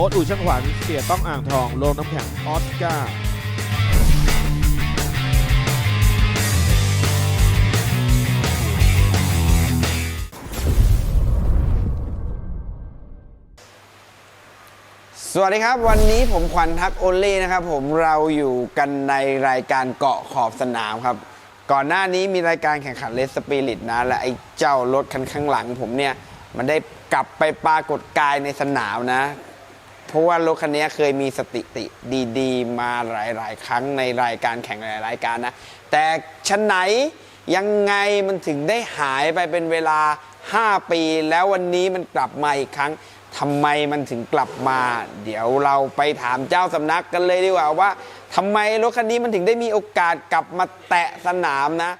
โอ๊ตอู่ช่างขวัญเสียต้องอ่างทองโรงน้ำแข็งออสการ์สวัสดีครับ วันนี้ผมขวัญทักโอเล่นะครับ ผมเราอยู่กันในรายการเกาะขอบสนามครับ ก่อนหน้านี้มีรายการแข่งขันเลสสปิริตนะ และไอ้เจ้ารถคันข้างหลัง ผมเนี่ย มันได้กลับไปปรากฏกายในสนามนะ เพราะว่ารถคันนี้เคยมีสถิติดีๆ มาหลาย ๆ ครั้งในรายการแข่งหลายๆรายการนะ แต่ชั้นไหนยังไงมันถึงได้หายไปเป็นเวลา 5 ปี แล้ววันนี้มันกลับมาอีกครั้งทำไมมันถึงกลับมา เดี๋ยวเราไปถามเจ้าสำนักกันเลยดีกว่าว่าทำไมรถคันนี้มันถึงได้มีโอกาสกลับมาแตะสนามนะ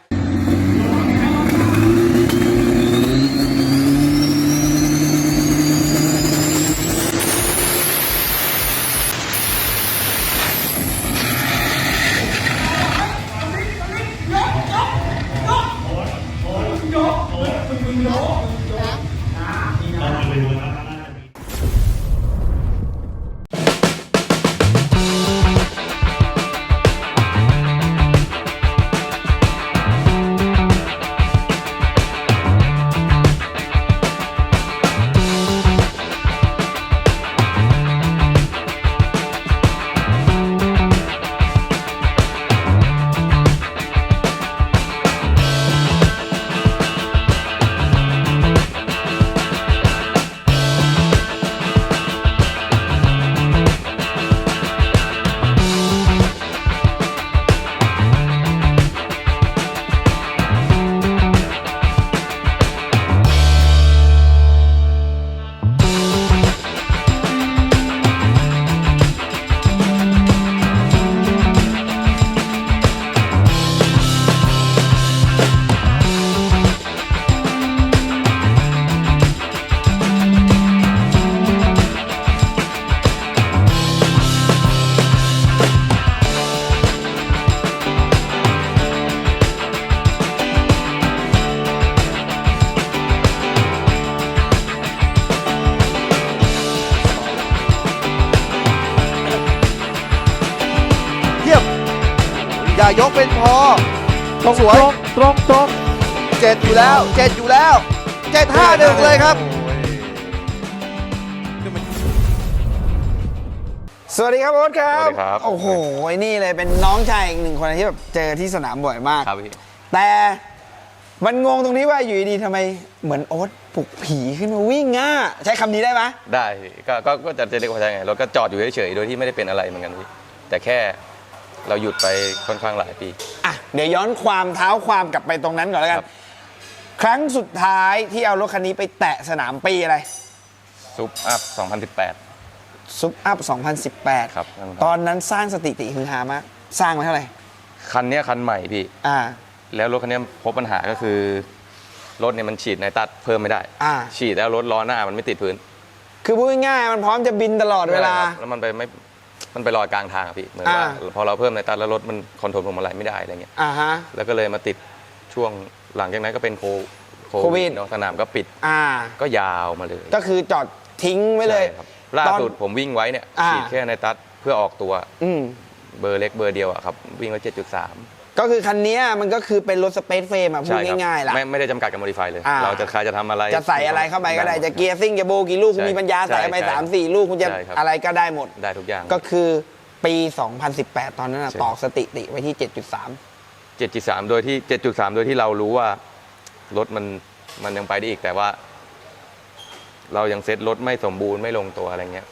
อย่ายกเป็นพอ ตรงสวยตรงตรงตรงเจ็ดอยู่แล้วเจ็ดอยู่แล้วเจ็ดห้าหนึ่งเลยครับ สวัสดีครับโอ๊ตครับ สวัสดีครับ โอ้โหไอ้นี่เลยเป็นน้องชายอีกหนึ่งคนที่แบบเจอที่สนามบ่อยมาก ครับพี่ แต่มันงงตรงนี้ว่าอยู่ดีๆทำไมเหมือนโอ๊ตปลุกผีขึ้นมาวิ่งอะใช้คำนี้ได้ไหม ได้พี่ก็ก็ก็จะจะเรียกว่าใช่ไงรถก็จอดอยู่เฉยๆโดยที่ไม่ได้เป็นอะไรเหมือนกันพี่แต่แค่ เราหยุดไปค่อนข้างหลายปี อะเดี๋ยวย้อนความเท้าความกลับไปตรงนั้นก่อนแล้วกัคนรับ ครั้งสุดท้ายที่เอารถคันนี้ไปแตะสนามปีอะไร ซุปอัพ 2018 ซุปอัพ 2018 ครับ ตอนนั้นสร้างสถิติฮือฮามาก สร้างมาเท่าไหร่ คันเนี้ยคันใหม่พี่ อ่า แล้วรถคันเนี้ยพบปัญหาก็คือ รถเนี่ยมันฉีดในตัดเพิ่มไม่ได้ อ่า ฉีดแล้วรถล้อหน้ามันไม่ติดพื้นคือพูดง่ายๆมันพร้อมจะบินตลอดเวลาครับแล้วมันไปไม่ มันไปลอยกลางทางอะพี่เหมือนว่าอ่า พอเราเพิ่มในตัดแล้วรถมันคอนโทรลพวงมาลัยไม่ได้อะไรเงี้ยอ่าฮะ แล้วก็เลยมาติดช่วงหลังจากนั้นก็เป็นโคโควิด เนอะสนามก็ปิดอ่า ก็ยาวมาเลยก็คือจอดทิ้งไว้เลย ใช่ครับล่าสุดตอนผมวิ่งไว้เนี่ยอ่า ฉีดแค่ในตัดเพื่อออกตัวอืม เบอร์เล็กเบอร์เดียวอะครับวิ่งไว้7.3 ก็คือคันเนี้ยมันก็คือเป็นรถสเปซเฟรมอะพูดใช่ครับง่ายๆล่ะ ไม่ไม่ได้จำกัดกับโมดิฟายเลย อ่า เราจะใครจะทำอะไร จะใส่อะไรเข้าไปก็ได้จะเกียร์ซิ่งจะโบกี่ลูกคุณใช่มีปัญญาใส่ไปใช่สามสี่ลูกคุณจะใช่ครับ อะไรก็ได้หมด ได้ทุกอย่าง ก็คือปี 2018 ตอนนั้นน่ะใช่ ตอกสถิติไว้ที่ 7.3 7.3 โดยที่ 7.3 โดยที่เรารู้ว่ารถมันมันยังไปได้อีกแต่ว่า เรายังเซ็ตรถไม่สมบูรณ์ไม่ลงตัวอะไรเงี้ย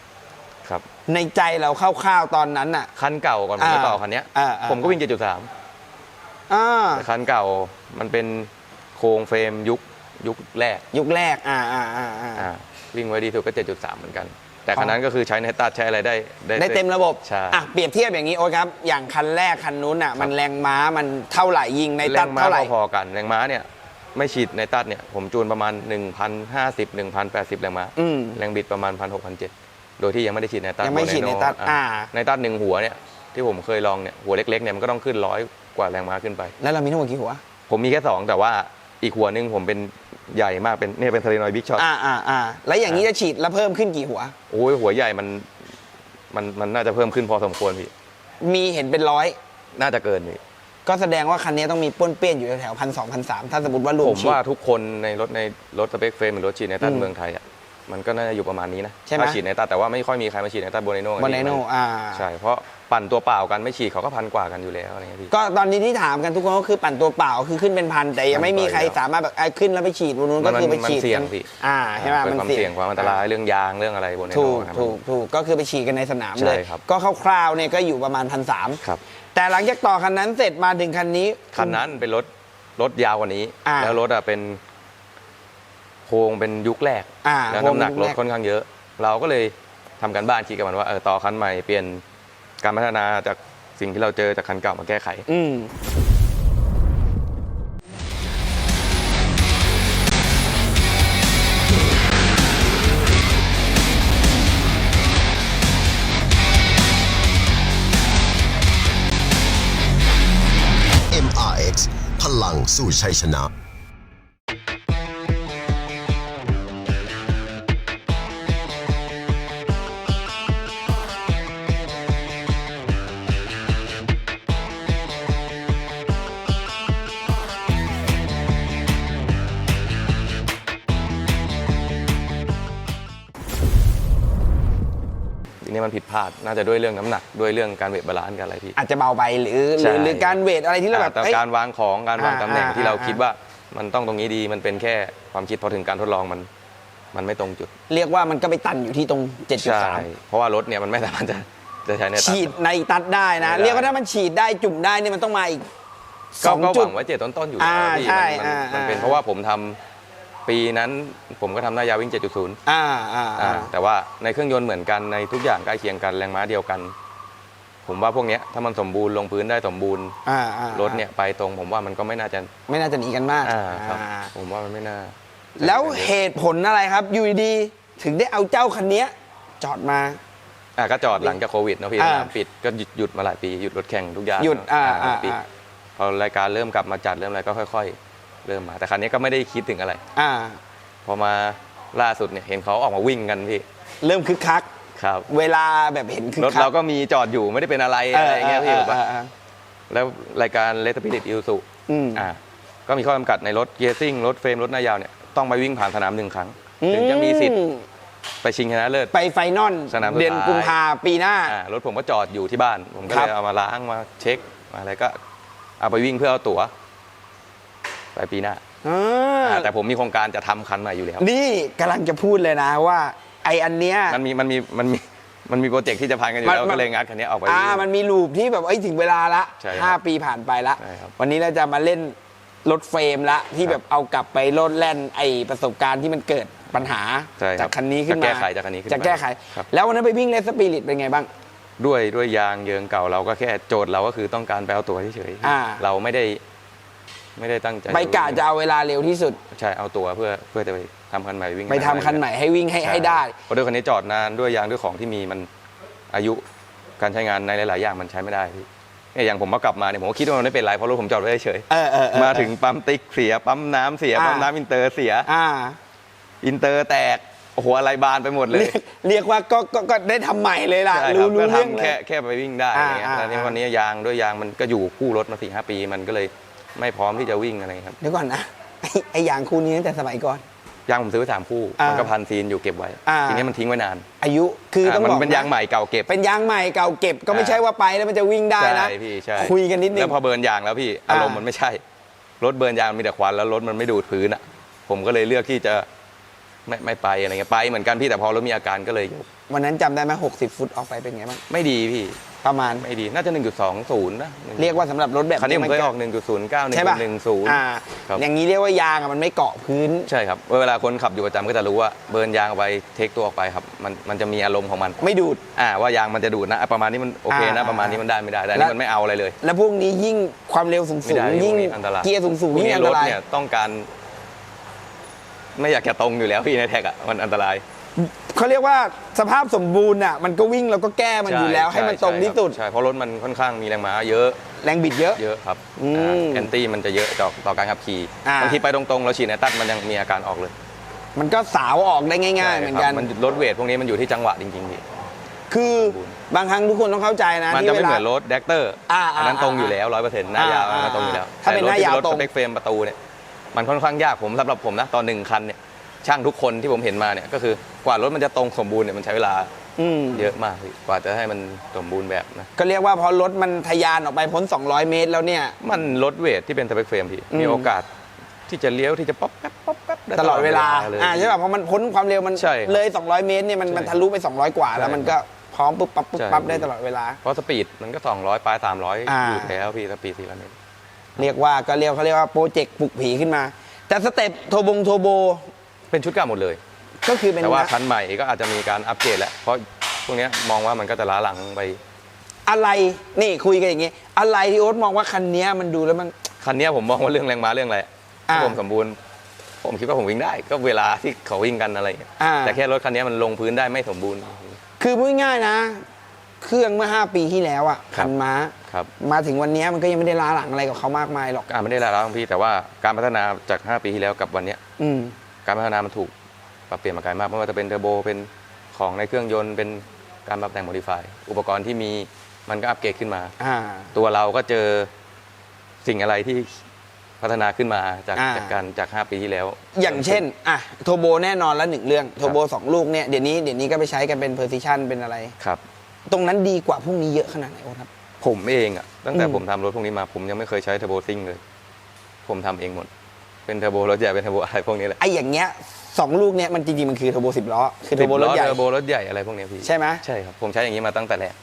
ครับ ในใจเราคร่าวๆตอนนั้นน่ะ คันเก่าก่อนผมอ่าจะต่อคันเนี้ย อ่าอ่า ผมก็วิ่ง 7.3 อ่าแต่คันเก่ามันเป็นโครงเฟรมยุคยุคแรกยุคแรกอ่าอ่าอ่าอ่า อ่าวิ่งไว้ดีสุดก็ 7.3 เหมือนกัน แต่คันนั้นก็คือใช้ในตัดใช้อะไรได้ได้เต็มระบบใช่ อะเปรียบเทียบอย่างนี้โอ๊ตครับ อย่างคันแรกคันนู้นอะ มันแรงม้ามันเท่าไหร่ยิงในแรตัดงม้าเท่าไหร่ พอๆกันแรงม้าเนี่ยไม่ฉีดในตัดเนี่ยผมจูนประมาณ 1,050 1,080 แรงม้าอืมแรงบิดประมาณ 1,600 1,700 โดยที่ยังไม่ได้ฉีดในตัดยังไม่ฉีดในตัดโมอ่า ในตัดหนึ่งหัวเนี่ยที่ผมเคยลองเนี่ยหัวเล็กๆเนี่ยมันก็ต้องขึ้นร้อย กว่าแรงม้าขึ้นไป แล้วเรามีทั้งหมดกี่หัว ผมมีแค่2แต่ว่าอีกหัวหนึ่งผมเป็นใหญ่มากเป็นเนี่ยเป็นเทเลนอยบิ๊กช็อตอ่าอ่าอ่าแล้วอย่างนี้จะฉีดแล้วเพิ่มขึ้นกี่หัว โอ้ยหัวใหญ่มันมันมันน่าจะเพิ่มขึ้นพอสมควรพี่ มีเห็นเป็นร้อย น่าจะเกินพี่ก็แสดงว่าคันนี้ต้องมีป้วนเปี้ยนอยู่แถวพันสองพันสามถ้าสมมติว่ารวผมมฉีด ว่าทุกคนในรถในรถสเปคเฟรมหรือรถฉีดในตันอืม เมืองไทยอะ มันก็น่าจะอยู่ประมาณนี้นะใช่ไหม ถ้าฉีดในตันแต่ว่าไม่ค่อยมีใครมาฉีดในตันโบเนโน่บอนไนโนอ่า ใช่เพราะปั่นตัวเปล่ากันไม่ฉีดเขาก็พันกว่ากันอยู่แล้วอะไรเงี้ยพี่ ก็ตอนนี้ที่ถามกันทุกคนก็คือปั่นตัวเปล่าคือขึ้นเป็นพันแต่ยังไม่มีใครสามารถแบบไอ้ขึ้นแล้วไปฉีดบนนู้นก็คือไปมันฉีดเสี่ยกังนพี่ อ่าใช่ไหมเป็นมันความเสี่ยงความอันตรายเรื่องยางเรื่องอะไรโบเนถูโน่กนะครับ ถูกถูกก็คือไปฉีดกันในสนามใช่เลยครับ ก็คร่าวๆเนี่ยก็อยู่ประมาณพันสามครับ แต่หลังจากต่อคันนั้นเสร็จมาถึงคันนี้ คันนั้นเป็นรถรถยาวกว่านี้ อ่าแล้วรถอะเป็น โครงเป็นยุคแรก อ่าแล้วโครงน้ำหนักยุครแรถกค่อนข้างเยอะ เราก็เลยทำกันบ้านคิดกันมันว่าเออต่อคันใหม่เปลี่ยนการพัฒนาจากสิ่งที่เราเจอจากคันเก่ามาแก้ไข อืม MRX พลังสู่ชัยชนะ พลาดน่าจะด้วยเรื่องน้ำหนักด้วยเรื่องการเวทบาลานซ์กันอะไรพี่ อาจจะเบาไปหรือหใช่รือหรือการเวทอะไรที่เราแบบแต่เอ้ย การวางของการวางอ่าตำแหน่งอ่าที่เราอ่า คิดว่ามันต้องตรงนี้ดีมันเป็นแค่ความคิดพอถึงการทดลองมัน มันไม่ตรงจุดเรียกว่ามันก็ไปตันอยู่ที่ตรง ใช่7.3 เพราะว่ารถเนี่ยมันไม่สามารถจะจะใช้ในตัด ฉีดในตัดได้นะ ไม่ได้ เรียกว่าถ้ามันฉีดได้จุ่มได้เนี่ยมันต้องมาอีกสก็องก็จุหดวังไว้เจ็ดต้นๆอยู่อ่าแล้วพี่ใช่มันมันอ่ามันเป็นอ่า เพราะว่าผมทำ ปีนั้นผมก็ทำหน้ายาวิ่ง 7.0อ่าอ่าอ่าอ่าแต่ว่าในเครื่องยนต์เหมือนกันในทุกอย่างใกล้เคียงกันแรงม้าเดียวกัน ผมว่าพวกเนี้ยถ้ามันสมบูรณ์ลงพื้นได้สมบูรณ์ อ่าอ่ารถเนี่ยไปตรงผมว่ามันก็ไม่น่าจะไม่น่าจะหนีกันมากอ่าครับ อ่าผมว่ามันไม่น่าแล้วเหตุผลอะไรครับอยู่ดีๆถึงได้เอาเจ้าคันเนี้ยจอดมา อะก็จอดหลังจากโควิดเนอะพี่อ่าสนามปิดก็หยุดหยุดมาหลายปีหยุดรถแข่งทุกอย่างหยุดอ่าเนะอ่าปิดอ่าพอรายการเริ่มกลับมาจัดเริ่มอะไรก็ค่อยๆ เริ่มมา แต่คันนี้ก็ไม่ได้คิดถึงอะไร อ่า พอมาล่าสุดเนี่ยเห็นเขาออกมาวิ่งกันพี่ เริ่มคึกคัก ครับ เวลาแบบเห็นคึกรถคักเราก็มีจอดอยู่ไม่ได้เป็นอะไรอะไรอย่างเงี้ยพี่แบบว่าเออเออแล้วรายการเลสปิริตอิลสุอืม อ่าก็มีข้อจำกัดในรถเกียร์ซิ่งรถเฟรมรถหน้ายาวเนี่ยต้องไปวิ่งผ่านสนามหนึ่งครั้งถึงจะมีสิทธิ์อืไปชิงชนะเลิศ ไปไฟนอลสนามสุดท้าย เดือนกุมภาปีหน้า อ่ารถผมก็จอดอยู่ที่บ้าน ผมก็ครัเลบ ยเอามาล้างมาเช็คมาอะไรก็เอาไปวิ่งเพื่อเอาตั๋ว ไปปีหน้าอ่าอ่าแต่ผมมีโครงการจะทำคันใหม่อยู่แล้ว นี่กำลังจะพูดเลยนะว่า ไออันเนี้ยมันมีมันมีมันมีมันมีโปรเจกต์ที่จะพันกันอยู่มันแล้วมันก็เลยงัดคันนี้ออกไปอ่าวิ่งมันมีลูปที่แบบเอ้ยถึงเวลาละใช่ครับห้าปีผ่านไปละใช่ครับวันนี้เราจะมาเล่นรถเฟรมละที่ครับแบบเอากลับไปโลดแล่นไอประสบการณ์ที่มันเกิดปัญหาใช่ครับจากคันนี้ขึ้นมาจะแก้ไขจากคันนี้ขึ้นจะมาแก้ไขครับแล้ววันนั้นไปวิ่งเลสปิริตเป็นไงบ้าง ด้วยด้วยยางเยิงเก่าเราก็แค่โจทย์เราก็คือต้องการไปเอาตั๋วเฉยอ่าๆเราไม่ได้ ไม่ได้ตั้งใจไปกะจะเอาเวลาเร็วที่สุด ใช่เอาตั๋วเพื่อเพื่อจะไปทำคันใหม่วิ่งไปทำคันใหม่ให้วิ่งให้ช่ให้ได้เพราะด้วยคันนี้จอดนานด้วยยางด้วยของที่มีมันอายุการใช้งานในหลาย ๆ อย่างมันใช้ไม่ได้พี่เนี่ยอย่างผมมากลับมาเนี่ยผมก็คิดว่ามันไม่เป็นไรเพราะรถผมจอดไว้เฉยเออเออเออ มาถึงปั๊มติ๊กเสียปั๊มน้ำเสียอ่า ปั๊มน้ำอินเตอร์เสีย อ่า อินเตอร์แตกโอ้โหอะไรบานไปหมดเลยเรียกเรียกว่าก็ก็ก็ได้ทำใหม่เลยล่ะ ใช่ครู้บรู้ก็เรื่องทำเลแค่ย แค่ไปวิ่งได้อะไรเงี้ยอ่าแล้วนี่อ่า วันนี้ยางด้วยยางมันก็อยู่คู่รถมาสี่ห้าปี มันก็เลย ไม่พร้อมที่จะวิ่งอะไรครับเดี๋ยวก่อนนะไอ้ไอ้ยางคู่นี้ตั้งแต่สมัยก่อน ยางผมซื้อไปสามคู่อ่ามัมันก็พันซีนอยู่เก็บไว้อ่า ทีนี้มันทิ้งไว้นานอายุคือต้องมับอกเป็นะยางใหม่เก่าเก็บ เป็นยางใหม่เก่าเก็บก็ไม่อ่า ใช่ว่าไปแล้วมันจะวิ่งได้นะ ใช่พี่ใช่คุยกันนิดนึแล้งวพอเบิร์นยางแล้วพี่อ่า อารมณ์มันไม่ใช่ รถเบิร์นยางมีแต่ควันแล้วรถมันไม่ดูดพื้นอะ ผมก็เลยเลือกที่จะไม่ไม่ไปอะไรเงี้ยไปเหมือนกันพี่แต่พอรถมีอาการก็เลยยกวันนั้นจำได้ไหมหกสิบฟุตออกไปเป็นไงบ้าง ไม่ดีพี่ ประมาณ ไม่ดีน่าจะ 1.20นะเรียกว่าสำหรับรถแบบคันนี้ผมเคยก็ออก 1.09 ใช่ป่ะ1.10 อ่าครับ อย่างนี้เรียกว่ายางอะมันไม่เกาะพื้น ใช่ครับ เวลาคนขับอยู่ประจำก็จะรู้ว่าเบิร์นยางออกไปเทคตัวออกไปครับมันมันจะมีอารมณ์ของมันไม่ดูด อ่าว่ายางมันจะดูดนะอะประมาณนี้มันโอเคนะอ่าประมาณนี้มันได้ไม่ได้แต่อันแล้นี่วมันไม่เอาอะไรเลย แล้วพวกนี้ยิ่งความเร็วสูงไม่สูงได้ยิ่งพวกนี้อันตราย เกียร์สูงสูงพวกยิ่งนี้อันรตถรายเนี่ยต้องการ ไม่อยากจะตรงอยู่แล้วพี่ในแท็กอะมันอันตราย เขาเรียกว่าสภาพสมบูรณ์อะมันก็วิ่งแล้วก็แก้มันอยู่แล้ว ให้มันตรงที่สุด ใช่เพราะรถมันค่อนข้างมีแรงม้าเยอะแรงบิดเยอะ เยอะครับอืมแอนตี้มันจะเยอะต่อต่อการขับขี่อ่า บางทีไปตรงๆเราฉีดในตัดมันยังมีอาการออกเลยมันก็สาวออกได้ง่าย ๆ เหมือนกัน ใช่ครับมันรถเวทพวกนี้มันอยู่ที่จังหวะจริงๆพี่คือบางครั้งทุกคนต้องเข้าใจนะมันที่จะเวไม่ลา เหมือนรถแดกเตอร์อ่าอันนั้นอ่าตรงอยู่แล้วร้อยเปอร์เซ็นต์หน้ายาวอ่าอันนั้นตรงอยู่แล้วถ้าเป็นหน้ายาวแรถตรงสเปคเฟรมประตูเนี่ยมันค่อนข้างยากผมสำหรับผมนะตอนหนึ่งคันเนี่ย ช่างทุกคนที่ผมเห็นมาเนี่ยก็คือกว่ารถมันจะตรงสมบูรณ์เนี่ยมันใช้เวลาอืมเยอะมากพี่กว่าจะให้มันสมบูรณ์แบบนะ ก็เรียกว่าพอรถมันทะยานออกไปพ้น 200 เมตรแล้วเนี่ย มันรถเวทที่เป็นสเปคเฟรมพี่อืมมีโอกาสที่จะเลี้ยวที่จะป๊อปแป๊บป๊อปแป๊บไตลอดเวลา เลย อ่าใช่ป่ะเพราะมันพ้นความเร็วมันใช่ครับเลย 200 เมตรเนี่ยมันใช่มันทะลุไป 200 กว่า แล้วใช่มันก็พร้อมปุ๊บปั๊บปุ๊บใช่ปั๊บได้ตลอดเวลา เพราะสปีดมันก็ 200ปลาย300อ่า อยู่แล้วพี่สปีดสี่ร้อยเมตร เรียกว่าก็เรียกเขาเรียกว่าโปรเจกต์ปลุกผีขึ้นมา แต่สเต็ปโทบงโทโบ เป็นชุดเก่าหมดเลย ก็คือเป็นแต่ว่านะคันใหม่ก็อาจจะมีการอัปเกรดแล้วเพราะพวกเนี้ยมองว่ามันก็จะล้าหลังไป อะไรนี่คุยกันอย่างงี้ อะไรที่โอ๊ตมองว่าคันเนี้ยมันดูแล้วมัน คันเนี้ยผมมองว่าเรื่องแรงม้าเรื่องอะไรอ่าถ้าผมสมบูรณ์ ผมคิดว่าผมวิ่งได้ ก็เวลาที่เขาวิ่งกันอะไรอย่างเงี้ยอ่า แต่แค่รถคันเนี้ยมันลงพื้นได้ไม่สมบูรณ์ คือพูดง่ายๆนะ เครื่องเมื่อ 5 ปีที่แล้วอะครัคับนม้า ครับมาถึงวันเนี้ยมันก็ยังไม่ได้ล้าหลังอะไรกับเขามากมายหรอก อ่าไม่ได้ล้าหลังพี่แต่ว่าการพัฒนาจาก 5 ปีที่แล้วกับวันเนี้ยอืม การพัฒนามันถูกปรับเปลี่ยนมาไกลมากไม่ว่าจะเป็นเทอร์โบเป็นของในเครื่องยนต์เป็นการปรับแต่งโมดิฟายอุปกรณ์ที่มีมันก็อัปเกรดขึ้นมา อ่า ตัวเราก็เจอสิ่งอะไรที่พัฒนาขึ้นมาจากอ่า จากการจาก 5 ปีที่แล้ว อย่างเช่นอะโทโบแน่นอนแล้วหนึ่งเรื่องโทโบสองลูกเนี่ยเดี๋ยวนี้เดี๋ยวนี้ก็ไปใช้กันเป็นเพอร์ซิชันเป็นอะไร ครับ ตรงนั้นดีกว่าพวกนี้เยอะขนาดไหนโอ๊ตครับ ผมเองอะตั้งแต่อืม ผมทำรถพวกนี้มา ผมยังไม่เคยใช้เทอร์โบซิ่งเลย ผมทำเองหมด เป็นเทอร์โบรถใหญ่เป็นเทอร์โบอะไรพวกนี้แหละไอ้อย่างเงี้ยสองลูกเนี่ยมันจริงๆมันคือโทโบสิบล้อคือโทโบรถใหญ่เทอร์โบรถใหญ่อะไรพวกเนี้ยพี่ใช่ไหมใช่ครับผมใช้อย่างนี้มาตั้งแต่แรก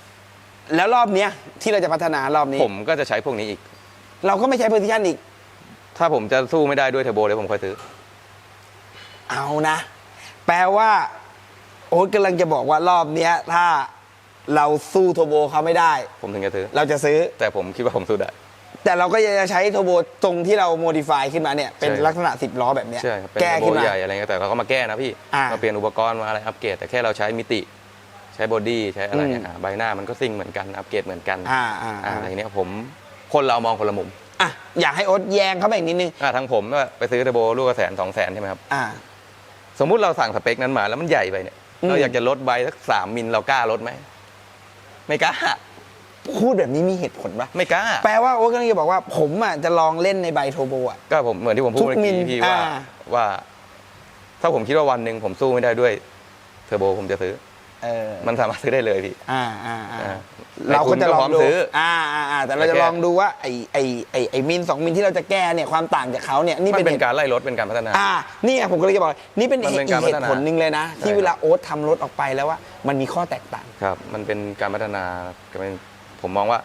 แล้วรอบเนี้ยที่เราจะพัฒนารอบนี้ ผมก็จะใช้พวกนี้อีก เราก็ไม่ใช้เพอร์ซิชันอีก ถ้าผมจะสู้ไม่ได้ด้วยเทอร์โบเดี๋ยวผมค่อยซื้อเอานะ แปลว่า โอ๊ตกำลังจะบอกว่ารอบเนี้ยถ้าเราสู้โทโบเขาไม่ได้ ผมถึงจะซื้อ เราจะซื้อ แต่ผมคิดว่าผมสู้ได้ แต่เราก็จะใช้โทโบตรงที่เราโมดิฟายขึ้นมาเนี่ยเป็นใช่ลักษณะสิบล้อแบบเนี้ยใช่ครับเป็นแก้เทอร์โบขึ้นมา ใหญ่อะไรเงี้ยแต่เราก็มาแก้นะพี่อ่า มาเปลี่ยนอุปกรณ์มาอะไรอัปเกรดแต่แค่เราใช้มิติ ใช้บอดี้ใช้อะไรอืมเนี่ยอ่าใบหน้ามันก็ซิ่งเหมือนกันอัปเกรดเหมือนกันอ่าอ่าอ่าอ่าอะไรเนี้ยผมคนเรามองคนละมุมอะอยากให้โอ๊ตแยงเข้าไปอีกนิดนึงอ่าทั้งผมก็ไปซื้อเทอร์โบลูกละแสนสองแสนใช่ไหมครับอ่า สมมุติเราสั่งสเปคนั้นมาแล้วมันใหญ่ไปเนี่ยอืม เราอยากจะลดใบสักสามมิลเรากล้าลดไหมไม่กล้า พูดแบบนี้มีเหตุผลปะไม่กล้า แปลว่าโอ๊ตกำลังจะบอกว่าผมอะจะลองเล่นในใบโทโบอะ ก็ผมเหมือนที่ผมพูดทุกเมื่อมิกี้ลพี่ว่าอ่าว่า ถ้าผมคิดว่าวันหนึ่งผมสู้ไม่ได้ด้วยเทอร์โบผมจะซื้อเออมันสามารถซื้อได้เลยพี่อ่าอ่าอ่าอ่าเราก็จะลองในทุนก็พร้อมดูซื้ออ่าอ่าอ่าแต่เราแต่จะแค่ลองดูว่าไอไอไอไอมิลสองมิลที่เราจะแก้เนี่ยความต่างจากเขาเนี่ยนี่มันเป็นเป็นเหตุการไล่ลดเป็นการพัฒนา อ่านี่ไงผมก็เลยจะบอกนี่เป็นมันเหเป็ตุนการเหตุพัฒนาผลหนึ่งเลยนะ ที่ใช่เวลาโอ๊ตทำรถออกไปแล้วว่ามันมีข้อแตกต่างครับ มันเป็นการพัฒนาเป็น ผมมองว่า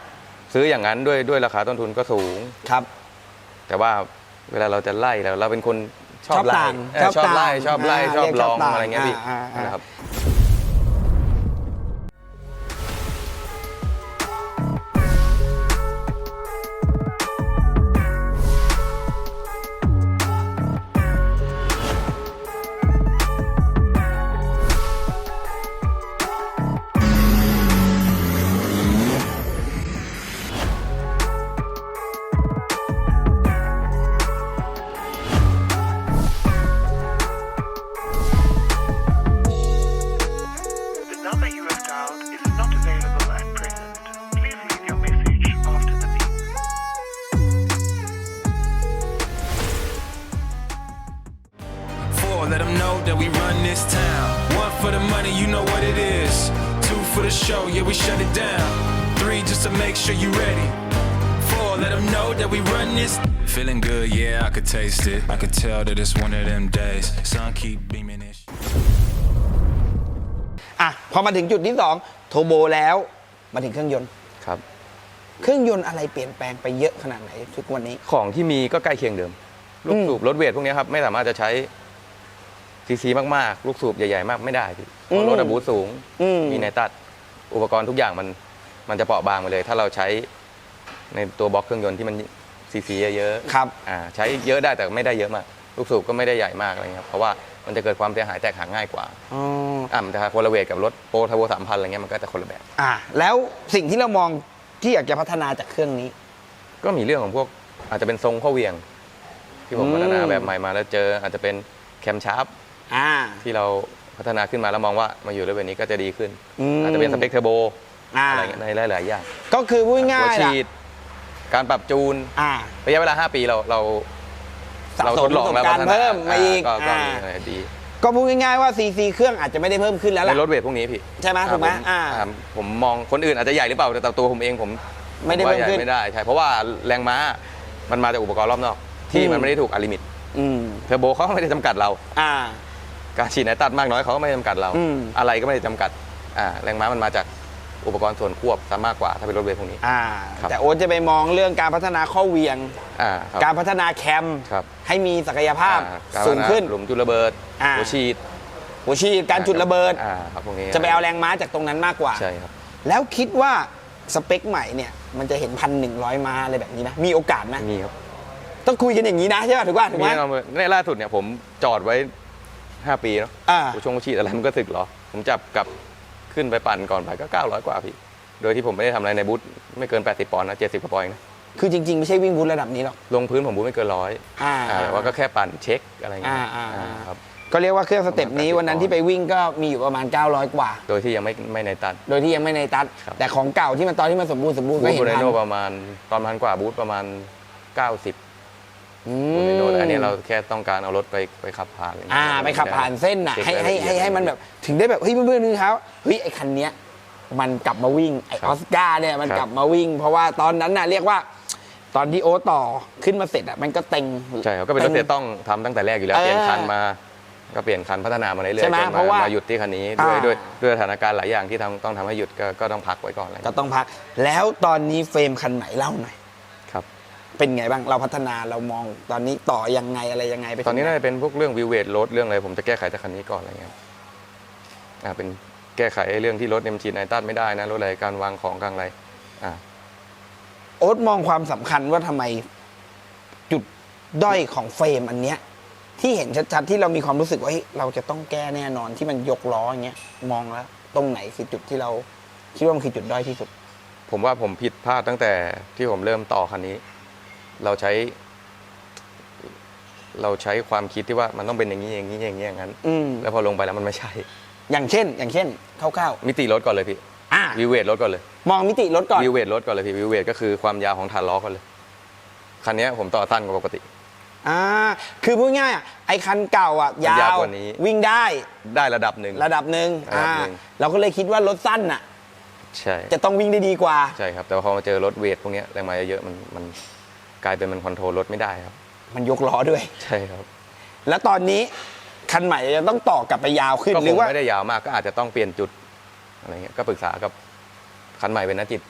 ซื้ออย่างนั้นด้วยด้วยราคาต้นทุนก็สูง ครับ แต่ว่าเวลาเราจะไล่เราเราเป็นคนชอบชอบไล่ต่างเออชอบไล่ชชออบบต่างไล่อ่าชอบเรียกลองชอบต่างอะไรเงี้ยพี่อ่าอ่านะครับ tell that it's one of them days. Sun keep beaming and shit. อะพอมาถึงจุดที่สองโทโบแล้วมาถึงเครื่องยนต์ ครับ เครื่องยนต์อะไรเปลี่ยนแปลงไปเยอะขนาดไหนทุกวันนี้ ของที่มีก็ใกล้เคียงเดิม ลูกอืมสูบรถเวทพวกเนี้ยครับ ไม่สามารถจะใช้ซีซีมากๆ ลูกสูบใหญ่ๆ มากไม่ได้พี่เพราะรถอะบูทสูง อืม มีในตัด อุปกรณ์ทุกอย่างมันมันจะเปราะบางไปเลย ถ้าเราใช้ในตัวบล็อกเครื่องยนต์ที่มันซีซีเยอะๆครับ อ่าใช้เยอะได้แต่ไม่ได้เยอะมาก ลูกสูบก็ไม่ได้ใหญ่มากอะไรเงี้ยครับเพราะว่ามันจะเกิดความเสียหายแตกหักง่ายกว่าอ๋อ อะมันจะคนละเวทกับรถโปรทาโบสามพันอะไรเงี้ยมันก็จะคนละแบบ อ่าแล้วสิ่งที่เรามองที่อยากจะพัฒนาจากเครื่องนี้ ก็มีเรื่องของพวกอาจจะเป็นทรงข้อเหวียง ที่ผมอืม พัฒนาแบบใหม่มาแล้วเจออาจจะเป็นแคมชาร์ปอ่า ที่เราพัฒนาขึ้นมาแล้วมองว่ามาอยู่ด้วยแบบนี้ก็จะดีขึ้น อืมอาจจะเป็นสเปคเทอร์โบอ่า อะไรเงี้ยในหลายๆอย่างก็คือพูดง่าหัวยๆล่ะฉีด การปรับจูน อ่า ระยะเวลา 5 ปีเราเรา สะเราสทมดลองแล้วประสบการณ์พัฒนาเพิ่มมาอีกก็ก็อ่ามีอะไรดีก็พูดง่ายๆว่าซีซีเครื่องอาจจะไม่ได้เพิ่มขึ้นแล้วในล่ะ รถเวทพวกนี้พี่ใช่ไหมถูกไหมอ่าผอ่าอ่าผมมองคนอื่นอาจจะใหญ่หรือเปล่าแต่ตัวผมเองผมไม่ได้ผว่าเพิ่มขึ้นใหญ่ไม่ได้ใช่เพราะว่าแรงม้ามันมาจากอุปกรณ์รอบนอก ที่อืม มันไม่ได้ถูกอลิมิตอืมเทอร์โบเขาก็ไม่ได้จำกัดเรา อ่า การฉีดไหนตัดมากน้อยเขาก็ไม่ได้จำกัดเรา อืม อะไรก็ไม่ได้จำกัดอ่าแรงม้ามันมาจากอุปกรณ์ส่วนควบซะมากกว่าถ้าเป็นรถเวทพวกนี้ อ่า ครับ แต่โอ๊ตจะไปมองเรื่องการพัฒนาข้อเหวียง อ่าครับการพัฒนาแคม ครับ ให้มีศักยภาพอ่การสูงขึ้นหลุมจุดระเบิดอ่าหัวฉีดหัวฉีดการจุดระเบิดอ่าครับพวกนี้จะไปเอาแรงม้าจากตรงนั้นมากกว่าใช่ครับแล้วคิดว่าสเปคใหม่เนี่ยมันจะเห็นพันหนึ่งร้อยม้าอะไรแบบนี้ไหมมีโอกาสไหมมีครับต้องคุยกันอย่างนี้นะใช่ป่ะถูกป่ะถูกมีไหมแน่นอนเลยในล่าสุดเนี่ยผมจอดไว้ 5 ปีเนาะอ่าหัวชงหัวฉีดอะไรมันก็สึกเหรอ ผมจับกลับขึ้นไปปั่นก่อนไปก็ 900 กว่าพี่ โดยที่ผมไม่ได้ทำอะไรในบูธไม่เกิน 80 ปอนด์นะ 70กว่าปอนด์เองนะ คือจริง ๆ ไม่ใช่วิ่งบูธระดับนี้หรอกลงพื้นผมบูธไม่เกินร้อยอ่าแต่ว่าก็แค่ปั่นเช็คอะไรอย่างเงี้ยอ่าอ่าอ่าครับ ก็เรียกว่าเครื่องสเต็ปนี้ประมาณวันนั้นที่ไปวิ่งก็มีอยู่ประมาณ 900 กว่า โดยที่ยังไม่ไม่ในตันโดยที่ยังไม่ในตัด ครับ แต่ของเก่าที่มันตอนที่มันสมบูรณ์สมบูรณ์บูก็ธเห็บูนเรพันโนประมาณตอนพันกว่าบูธประมาณ 90อืบูเรโนมแต่อันนี้เราแค่ต้องการเอารถไปไปขับผ่านอะไรเงี้ยอ่า ไปขับผ่านเส้นน่ะ เช็คให้ให้รายละเอียด ให้ให้มันแบบถึงได้แบบเฮ้ยเพื่อนๆนึงเขาเฮ้ยไอ้คันเนี้ยมันกลับมาวิ่งไอ้ครัอบอสการ์เนี่ยมันครับ กลับมาวิ่ง เพราะว่าตอนนั้นน่ะเรียกว่า ตอนที่โอ๊ตต่อขึ้นมาเสร็จอะมันก็เต็ง ใช่ครับก็เป็นรถเสียต้องทำตั้งแต่แรกอยู่แล้วเออเปลี่ยนคันมา ก็เปลี่ยนคันพัฒนามาเรื่อยๆใช่ไหมจนเพราะว่ามาหยุดที่คันนี้ด้วยอ่า ด้วยด้วยสถานการณ์หลายอย่างที่ทำต้องทำให้หยุดก็ก็ต้องพักไว้ก่อนอะไรก็เงี้ยต้องพัก แล้วตอนนี้เฟรมคันไหนเล่าหน่อย ครับ เป็นไงบ้างเราพัฒนาเรามองตอนนี้ต่อยังไงอะไรยังไงไปถึงตอนนี้ไหน่าจะเป็นพวกเรื่องวิวเวทรถเรื่องอะไรผมจะแก้ไขจากคันนี้ก่อนอะไรเงี้ยอ่าเป็นแก้ไขไอ้เรื่องที่รถเอ็มจีไนตันไม่ได้นะรถอะไรการวางของกลางอะไรอ่า โอ๊ตมองความสำคัญว่าทำไม จุดด้อยของเฟรมอันเนี้ย ที่เห็นชัดๆที่เรามีความรู้สึกว่าเฮ้ยเราจะต้องแก้แน่นอนที่มันยกล้ออย่างเงี้ยมองแล้ว ตรงไหนคือจุดที่เราคิดว่ามันคือจุดด้อยที่สุด ผมว่าผมผิดพลาดตั้งแต่ที่ผมเริ่มต่อคันนี้ เราใช้ เราใช้ความคิดที่ว่ามันต้องเป็นอย่างนี้อย่างนี้อย่างนี้อย่างนั้น อืมแล้วพอลงไปแล้วมันไม่ใช่ อย่างเช่น อย่างเช่นคร่าวมิติรถก่อนเลยพี่ๆ อ่าวิวเวทรถก่อนเลยมองมิติรถก่อนวิวเวทรถก่อนเลยพี่วิวเวทก็คือความยาวของฐานล้อก่อนเลยคันเนี้ยผมต่อสั้นกว่าปกติ อ่าคือพูดง่ายๆอะไอ้คันเก่าอะมันยายาววกว่านี้ วิ่งได้ได้ระดับหนึ่งระดับหนึ่งระดับอ่าหนึ่งเราก็เลยคิดว่ารถสั้นอะใช่จะต้องวิ่งได้ดีกว่าใช่ครับ แต่ว่าพอมาเจอรถเวทพวกเนี้ยแรงม้าเยอะๆมันมันกลายเป็นมันคอนโทรลรถไม่ได้ครับ มันยกล้อด้วย ใช่ครับ แล้วตอนนี้คันใหม่จะต้องต่อกลับไปยาวขึ้นก็หครืองว่าไม่ได้ยาวมากก็อาจจะต้องเปลี่ยนจุด อะไรเงี้ยก็ปรึกษากับคันใหม่เป็นนักจิต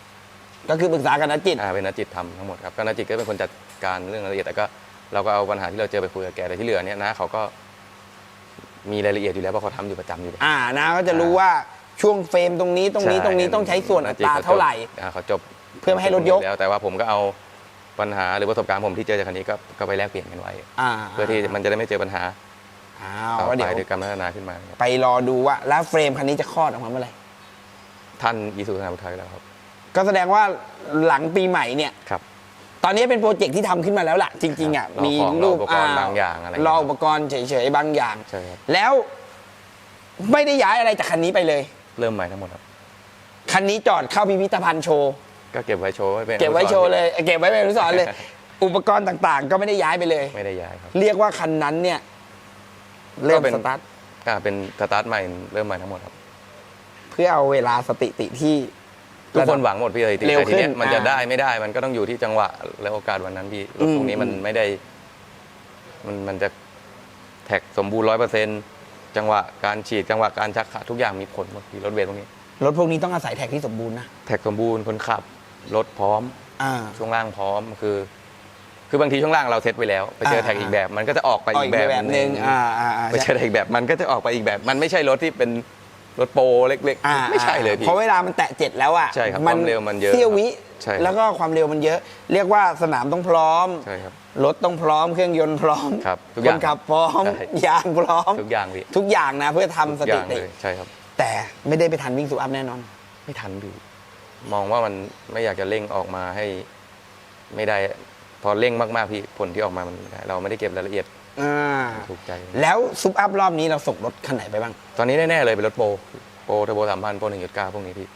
ก็คือปรึกษากันนะจิต อ่าเป็นนักจิตทำทั้งหมดครับก็นักจิตก็เป็นคนจัดการเรื่องรายละเอียดแต่ก็เราก็เอาปัญหาที่เราเจอไปคุยกับแกแต่ที่เหลือเนี่ยนะเขาก็มีรายละเอียดอยู่แล้วเพราะเขาทำอยู่ประจำอยู่แล้วอ่านะก็จะรู้ว่าช่วงเฟรมตรงนี้ตรงนี้ตรงนี้ต้องใช้ส่วนอัตราเท่าไหร่ อ่าเขาจบเพื่อไม่ให้รถยก แล้วแต่ว่าผมก็เอาปัญหาหรือประสบการณ์ผมที่เจอจากคันนี้ก็ก็ไปแลกเปลี่ยนกันไว้ อ่าเพื่อที่มันจะได้ไม่เจอปัญหาอ้าวต่อว่าไปเดี๋ยว ด้วยการพัฒนาขึ้นมาครับ ไปรอดูว่าแล้วเฟรมคันนี้จะคลอดออกมาเมื่อไหร่ ท่านอีสุสนาพุทธายแล้วครับ ก็แสดงว่าหลังปีใหม่เนี่ย ครับ ตอนนี้เป็นโปรเจกต์ที่ทำขึ้นมาแล้วล่ะ จริง ๆอะรอมีของรูปรออุปกรณ์บางอย่างอะไรรออุปกรณ์เฉยๆบางอย่าง ใช่ครับแล้วไม่ได้ย้ายอะไรจากคันนี้ไปเลย เริ่มใหม่ทั้งหมดครับ คันนี้จอดเข้าพิพิธภัณฑ์โชว์ ก็เก็บไว้โชว์ไว้เป็นเก็บไว้โชว์เลยอนุสรณ์เก็บไว้เป็นอนุสรณ์เลย อุปกรณ์ต่างๆ ก็ไม่ได้ย้ายไปเลย ไม่ได้ย้ายครับ เรียกว่าคันนั้นเนี่ย เริ่มก็เป็น สตาร์ทอ่าเป็นสตาร์ทใหม่เริ่มใหม่ทั้งหมดครับ เพื่อเอาเวลาสติติที่ ทุกคนหวังหมดพี่เลยทีเร็วแต่ทีเนี้ยขึ้นมันจะอ่า ได้ไม่ได้มันก็ต้องอยู่ที่จังหวะและโอกาสวันนั้นพี่รถพวกนี้มันอืมไม่ได้ มันมันจะแท็กสมบูรณ์ร้อยเปอร์เซ็นต์จังหวะการฉีดจังหวะการชักขาทุกอย่างมีผลหมดพี่รถเวทพวกนี้ รถพวกนี้ต้องอาศัยแท็กที่สมบูรณ์นะแท็กสมบูรณ์คนขับ รถพร้อม อ่า ช่วงล่างพร้อมคือ คือบางทีช่วงล่างเราเซตไว้แล้วไปเจออ่า แท็กอีกแบบ มันก็จะออกไปเอาอีอีกกแบบแบบหนึ่งอ่าอ่าอ่าไปเจอแท็กอีกแบบมันก็จะออกไปอีกแบบ มันไม่ใช่รถที่เป็น รถโปรเล็กอ่าๆ ไม่ใช่เลยพี่ เพราะเวลามันแตะเจ็ดแล้วอะใช่ครับความเร็วมันเยอะเสี้ยววิใช่ครับแล้วก็ความเร็วมันเยอะ เรียกว่าสนามต้องพร้อมใช่ครับรถต้องพร้อมเครื่องยนต์พร้อมครับทุกคอย่างนขับพร้อม ใช่ยางพร้อมทุกอย่างพี่ ทุกอย่างนะเพื่อทำสทุกอถิย่างติเลยใช่ครับ แต่ไม่ได้ไปทันวิ่งสูอัพแน่นอน ไม่ทันพี่มองว่ามันไม่อยากจะเร่งออกมาให้ ไม่ได้ พอเร่งมากๆพี่ผลที่ออกมามันไม่ได้เราไม่ได้เก็บรายละเอียด อ่าถูกใจ แล้วซุปอัพรอบนี้เราส่งรถคันไหนไปบ้าง ตอนนี้แน่ ๆ เลยเป็นรถโปรโปรเทอร์โบสามพันโปรหนึ่งจุดเก้าพวกนี้พี่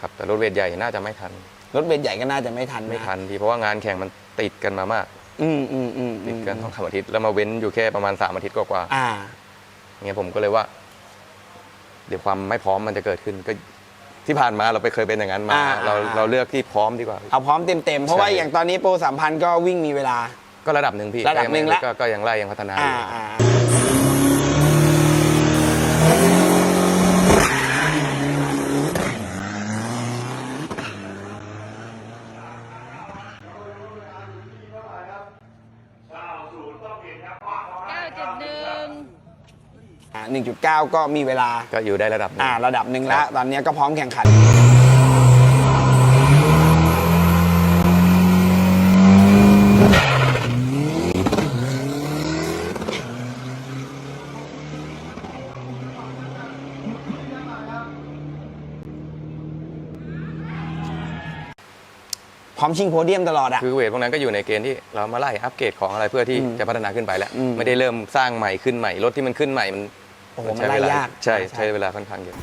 ครับแต่รถเวทใหญ่น่าจะไม่ทัน รถเบนซ์ใหญ่ก็น่าจะไม่ทันนะไม่ทันพี่เพราะว่างานแข่งมันติดกันมามาก อืมอืมอืมติดกันต้องทำอาทิตย์แล้วมาเว้นอยู่แค่ประมาณสามอาทิตย์กว่าอ่า ๆเงี้ยผมก็เลยว่า เดี๋ยวความไม่พร้อมมันจะเกิดขึ้นก็ที่ผ่านมาเราไปเคยเป็นอย่างนั้นมา อ่าเราอ่า เราเลือกที่พร้อมดีกว่า เอาพร้อมเต็มๆเพราะว่าใช่ อย่างตอนนี้โปรสามพันก็วิ่งมีเวลา ก็ระดับหนึ่งพี่ระดับหนึ่งละก็ก็ยังไล่ยังพัฒนาออ่ายู่ อ่าเก้าเจ็ดหนึ่งอ่าหนึ่งจุดเก้าก็มีเวลา ก็อยู่ได้ระดับหนึ่ง อ่าระดับหนึ่งแล้ว ตอนนี้ก็พร้อมแข่งขัน อมชิงโพเดียมตลอดอะ คือเวทพวกนั้นก็อยู่ในเกณฑ์ที่เรามาไล่อัปเกรดของอะไรเพื่อที่อืมจะพัฒนาขึ้นไปแล้ว อืม ไม่ได้เริ่มสร้างใหม่ขึ้นใหม่รถที่มันขึ้นใหม่มันโอ้โหใช้มันไล่เวลยากใช่ใช่ใช้เวลาค่อนข้างเยอะ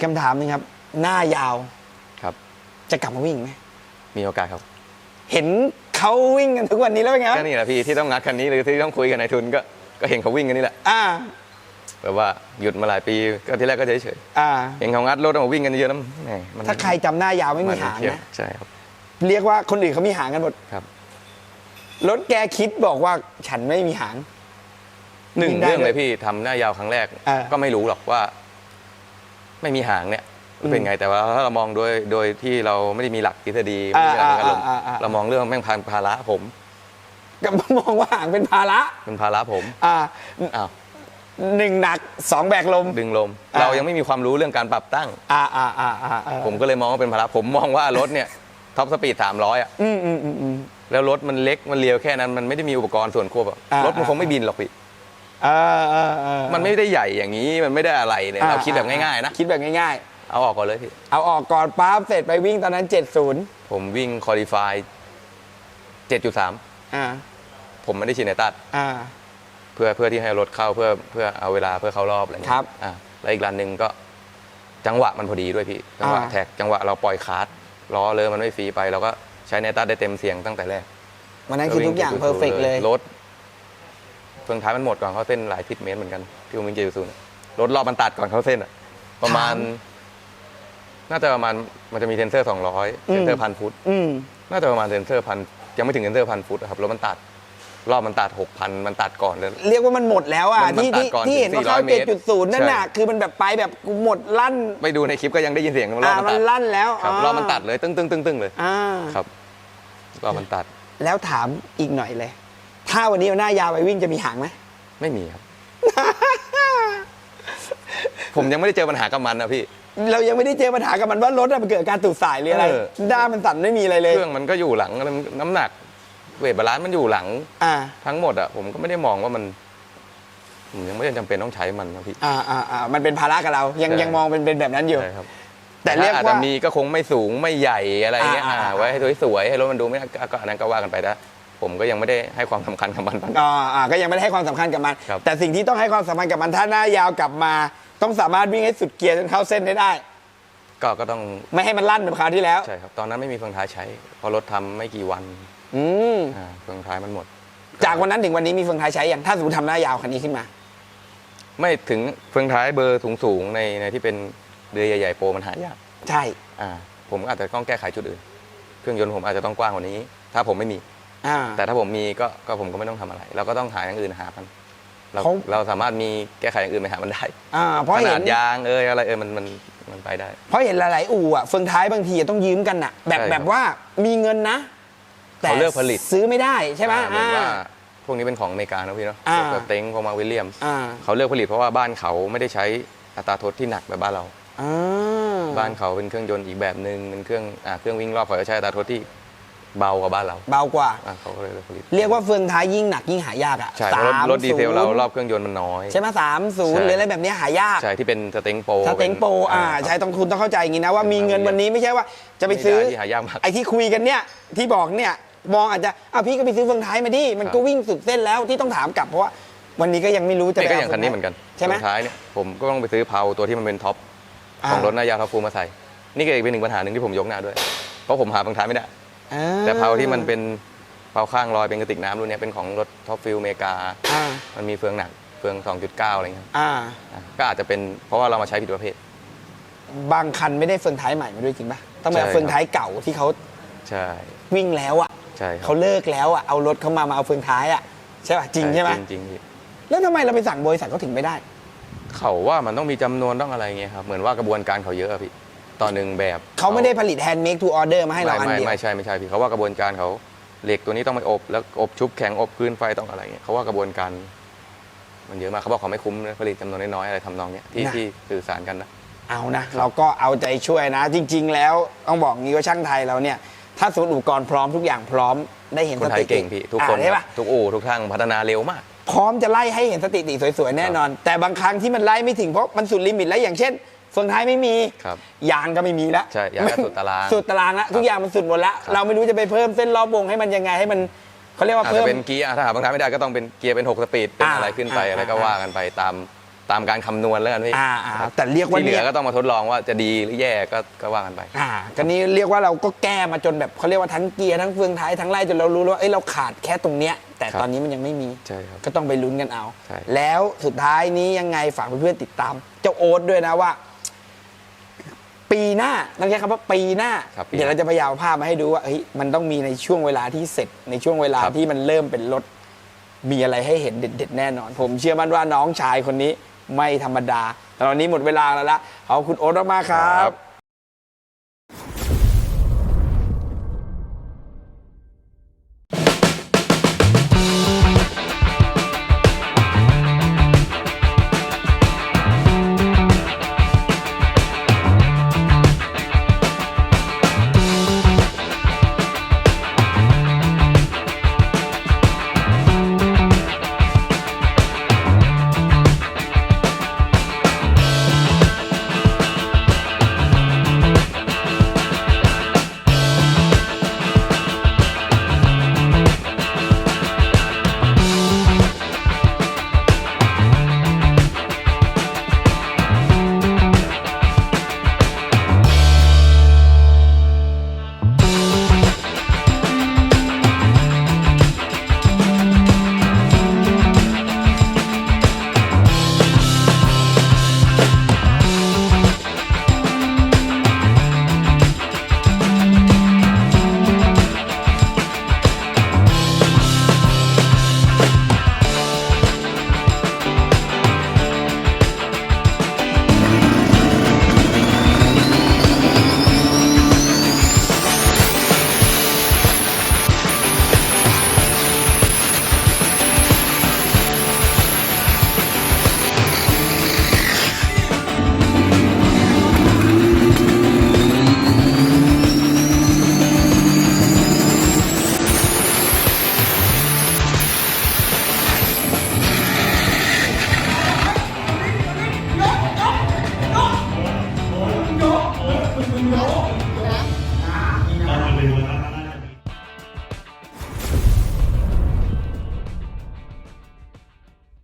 กคำถามหนึงครับ หน้ายาวครับ จะกลับมาวิ่งไหมมีโอกาสครับ เห็นเขาวิ่งกันทุกวันนี้แล้วเป็นไงก็นี่แหละพี่ที่ต้องงัดคันนี้หรือที่ต้องคุยกับนายทุนก็ก็เห็นเขาวิ่งกันนี่แหละอ่า แบบว่าหยุดมาหลายปีก็ที่แรกก็เฉยอ่า ๆเห็นเขางัดรถออกมาวิ่งกันเยอะๆนะแหมมันถ้าใครจำหน้ายาวไม่มีนหางเที่ยวนะใช่ครับเรียกว่าคนอื่นเขามีหางกันหมดครับรถแกคิดบอกว่าฉันไม่มีหาง หนึ่งวิ่งได้เรื่องเลยด้วยพี่ทำหน้ายาวครั้งแรก เออ ก็ไม่รู้หรอกว่า ไม่มีหางเนี่ยมันเป็นไงแต่ว่าถ้าเรามองโดยโดยที่เราไม่ได้มีหลักทฤษฎีไม่ได้มีหลักอารมณ์อ่าอ่าอ่าอ่า เรามองเรื่องแม่งพันภาระผมก็มองว่าหางเป็นภาระเป็นภาระผมอ่าอ้าวหนึ่งหนักสองแบกลม ดึงลม อ่า เรายังไม่มีความรู้เรื่องการปรับตั้ง อ่าอ่าอ่าอ่าอ่าผมก็เลยมองว่าเป็นภาระผมมองว่ารถเนี่ยท็อปสปีด300อะอืมอืมอืมอืม แล้วรถมันเล็กมันเลียวแค่นั้นมันไม่ได้มีอุปกรณ์ส่วนควบอะอ่ารถมันคงไม่บินหรอกพี่ อ่าอ่าอ่ามันไม่ได้ใหญ่อย่างนี้มันไม่ได้อะไรเนี่ยเราคิดแบบง่ายๆนะคิดแบบง่ายเอาออกก่อนเลยพี่ๆ เอาออกก่อนปั๊บเสร็จไปวิ่งตอนนั้น 70ผมวิ่งคอลี่ฟาย7.3 อ่าผมไม่ได้ชินในตัดอ่า เพื่อเพื่อที่ให้รถเข้าเพื่อเพื่อเอาเวลาเพื่อเข้ารอบอะไรเงี้ยครับอ่าแล้วอีกรันหนึ่งก็จังหวะมันพอดีด้วยพี่จังหวะอ่า แท็กจังหวะเราปล่อยคาร์ดล้อเลยมันไม่ฟรีไปเราก็ใช้ในตัดได้เต็มเสียงตั้งแต่แรก วันนั้นคือทุกอย่างเพอร์เฟกเลย รถ เฟืองท้ายมันหมดก่อนเข้าเส้นหลายทิศเมตรเหมือนกันที่ผมวิ่งเจซูนรถรอบมันตัดก่อนเข้าเส้นอะประมาณ น่าจะประมาณมันจะมีเซนเซอร์200เซนเซอร์พันฟุตอืม น่าจะประมาณเซนเซอร์พันยังไม่ถึงเซนเซอร์พันฟุตอะครับรถมันตัดรอบมันตัด6,000มันตัดก่อนเลย เรียกว่ามันหมดแล้วอะ มันที่มันตัดที่ก่อนที่ถึงเห็นว่าเข้า400เมตร7.0นั่นน่ะ ใช่ คือมันแบบไปแบบหมดลั่น ไปดูในคลิปก็ยังได้ยินเสียงรอบอ่ามันมันตัดลั่นแล้วครับารอบมันตัดเลยตึ้งตึ้งตึ้งตึ้งเลย อ่า ครับรอบมันตัด แล้วถามอีกหน่อยเลย ถ้าวันนี้เอาหน้ายาวไปวิ่งจะมีหางไหม ไม่มีครับ ผมยังไม่ได้เจอปัญหากับมันนะพี่ เรายังไม่ได้เจอปัญหากับมันว่ารถอะมันเกิดการตูดสายหรืออะไรเออ ด้ามมันสั่นไม่มีอะไรเลย เครื่องมันก็อยู่หลังน้ำหนัก เวทบาลานซ์มันอยู่หลัง อ่า ทั้งหมดอะผมก็ไม่ได้มองว่ามันผมยังไม่ได้จำเป็นต้องใช้มันนะพี่ อ่าอ่าอ่ามันเป็นภาระกับเรา ยังใช่ ยังมองเป็นเป็นแบบนั้นอยู่ ใช่ครับแต่เรียกถ้อาจว่า จะมีก็คงไม่สูงไม่ใหญ่อะไรเงี้ยอ่าอ่า อ่าไว้ให้สวยๆให้รถมันดูไม่น่าก็ก็อันนั้นก็ว่ากันไปนะ ผมก็ยังไม่ได้ให้ความสำคัญกับมัน อ่าอ่าก็ยังไม่ได้ให้ความสำคัญกับมัน ครับ แต่สิ่งที่ต้องให้ความสำคัญกับมันถ้าหน้ายาวกลับมา ต้องสามารถวิ่งให้สุดเกียร์จนเข้าเส้นได้ได้ ก็ก็ต้องไม่ให้มันลั่นแบบคราวที่แล้ว ใช่ครับตอนนั้นไม่มีเฟืองท้ายใช้เพอรถทำไม่กี่วันอืมอ่าเฟืองท้ายมันหมดจากวันนั้นถึงวันนี้มีเฟืองท้ายใช้อย่างถ้าสมมติทำหน้ายาวคันนี้ขึ้นมา ไม่ถึงเฟืองท้ายเบอร์สูงๆในในที่เป็นเรือใหญ่ๆโปรมันหายากใช่ อ่าผมอาจจะต้องแก้ไขจุดอื่น เครื่องยนต์ผมอาจจะต้องกว้างกว่านี้ ถ้าผมไม่มี อ่า แต่ถ้าผมมีก็ก็ผมก็ไม่ต้องทำอะไร เราก็ต้องหาอย่างอื่นหามันเราเขา เราสามารถมีแก้ไขอย่างอื่นไปหามันได้อ่าเพราะขเห็นานดยางเอยอะไรเอยมันมันมันไปได้ เพราะเห็นหลาย ๆ อู่อะเฟืองท้ายบางทีต้องยืมกันน่ะ แบบใช่ครับแบบว่ามีเงินนะ แต่เขาเลือกผลิต ซื้อไม่ได้ใช่ไหมอ่าเหมือนอ่าว่า พวกนี้เป็นของอเมริกานะพี่เนาะอ่า พวกเต็งพวกมาวิลเลียม อ่าเขาเลือกผลิตเพราะว่าบ้านเขาไม่ได้ใช้อัตราโทษที่หนักแบบบ้านเรา อ่า บ้านเขาเป็นเครื่องยนต์อีกแบบหนึ่งเป็นเครื่องอ่าเครื่องวิ่งรอบเขาจะใช้อัตราโทษที่ เบากว่าบ้านเราเบากว่า อ่าเขาก็เลยเลือกผลิตเรียกว่าเฟืองท้ายยิ่งหนักยิ่งหายากอะใช่เพราะรถรถดีเซลเรา30รอบเครื่องยนต์มันน้อย ใช่ไหมสามศูนใช่ย์หรืออะไรแบบเนี้ยหายาก ใช่ที่เป็นสเต็งโปรสเต็งโปรอ่าใช่ต้องคุณต้องเข้าใจอย่างนี้นะว่ามีเงินวันนี้ไม่ใช่ว่าจะไปซื้อม่ด้ที่หายากมากไอ้ที่คุยกันเนี่ยที่บอกเนี่ยมองอาจจะอ้าวพี่ก็ไปซื้อเฟืองท้ายมาดิมันก็วิ่งสุดเส้นแล้วที่ต้องถามกลับเพราะว่าวันนี้ก็ยังไม่รู้จะนี่ไปก็เอย่างคันนี้เหมือนกันใช่ไหม สุดท้ายเนี่ยผมก็ต้องไปซื้อเพาตัวที่มันเป็นท็อปอ่า ของรถหนายางท็อปฟูลมาใส่ นี่ก็อีกเป็นหนึ่งปัญหาหนึ่งที่ผมยกหน้าด้วย เพราะผมหาบางท้ายไม่ได้ อ่แต่เพาที่มันเป็นเพาข้างลอยเป็นกระติกน้ำรุ่นเนี้ยเป็นของรถท็อปฟิลอเมริกา อ่ามันมีเฟืองหนักเฟือง 2.9 อะไรเงี้ยอ่า อะก็อาจจะเป็นเพราะว่าเรามาใช้ผิดประเภท บางคันไม่ได้เฟืองท้ายใหม่มาด้วยจริงปะต้องไปเอาใช่เฟืองท้ายเก่าที่เขาใช่วิ่งแล้วอะใช่ครับเขาเลิกแล้วอะเอารถเขามามาเอาเฟืองท้ายอะใช่ป่ะจริงใช่ไหมจริงจริงพี่แล้วทำไมเราไปสั่งบริษัทเขาถึงไม่ได้ เขาว่ามันต้องมีจำนวนต้องอะไรเงี้ยครับเหมือนว่ากระบวนการเขาเยอะอะพี่ ต่อหนึ่งแบบเขาไม่ได้ผลิตแฮนด์เมคทูออเดอร์มาให้เราอันไม่เดียวไม่ใช่ไม่ใช่พี่เขาว่ากระบวนการเขาเหล็กตัวนี้ต้องไปอบแล้วอบชุบแข็งอบพื้นไฟต้องอะไรเงี้ยเขาว่ากระบวนการ มันเยอะมากเขาบอกเขาไม่คุ้มนะผลิตจำนวนน้อยๆอะไรทำนองเนี้ยที่นะที่สื่อสารกันนะ เอานะ เราก็เอาใจช่วยนะ จริง ๆ แล้วต้องบอกงี้ว่าช่างไทยเราเนี่ย ถ้าศูนย์อุปกรณ์พร้อมทุกอย่างพร้อมได้เห็นคนสไทถิยติเก่งพี่ทุกคนอ่าใช่ปะ ทุกอู่ทุกทางพัฒนาเร็วมาก พร้อมจะไล่ให้เห็นสถิติสวยๆ แน่นอน แต่บางครั้งที่มันไล่ไม่ถึงเพราะมันสุดลิมิตแล้วอย่างเช่น เฟืองท้ายไม่มีครับยางก็ไม่มีแล้วใช่ยางก็สุดตารางสุดตารางแล้วทุกอย่างมันสุดหมดแล้วครับเราไม่รู้จะไปเพิ่มเส้นรอบวงให้มันยังไงให้มันเขาเรียกว่าอาจเพิ่จะมเป็นเกียร์อะถ้าหาบางทางไม่ได้ก็ต้องเป็นเกียร์เป็น6สปีดเป็นอ่าอะไรขึ้นไปอ่าอะไรก็ว่ากันไปตามตามการคำนวณแล้วกันพี่อ่าอ่าครับแต่เรียกว่าที่เหลืเนี่อยก็ต้องมาทดลองว่าจะดีหรือแย่ก็ก็ว่ากันไปอ่าก็นี้เรียกว่าเราก็แก้มาจนแบบเขาเรียกว่าทั้งเกียร์ทั้งเฟืองท้ายทั้งไล่จนเรารู้แล้วว่าเอ้ยเราขาดแค่ตรงเนี้ย แต่ครับตอนนี้มันยังไม่มีใช่ครับก็ต้องไปลุ้นกันเอาใช่แล้วสุดท้ายนี้ยังไงฝากเพื่อนๆติดตาม เจ้าโอ๊ตด้วยนะว่า ปีหน้าต้องใช้คำว่าปีหน้า ครับปีหน้าเดี๋ยวเราจะพยายามภาพมาให้ดูว่าเฮ้ยมันต้องมีในช่วงเวลาที่เสร็จ ในช่วงเวลาครับ ที่มันเริ่มเป็นรถ มีอะไรให้เห็นเด็ดๆแน่นอน ผมเชื่อมั่นว่าน้องชายคนนี้ไม่ธรรมดาแต่ตอนนี้หมดเวลาแล้วละขอบคุณโอ๊ตมากๆครับ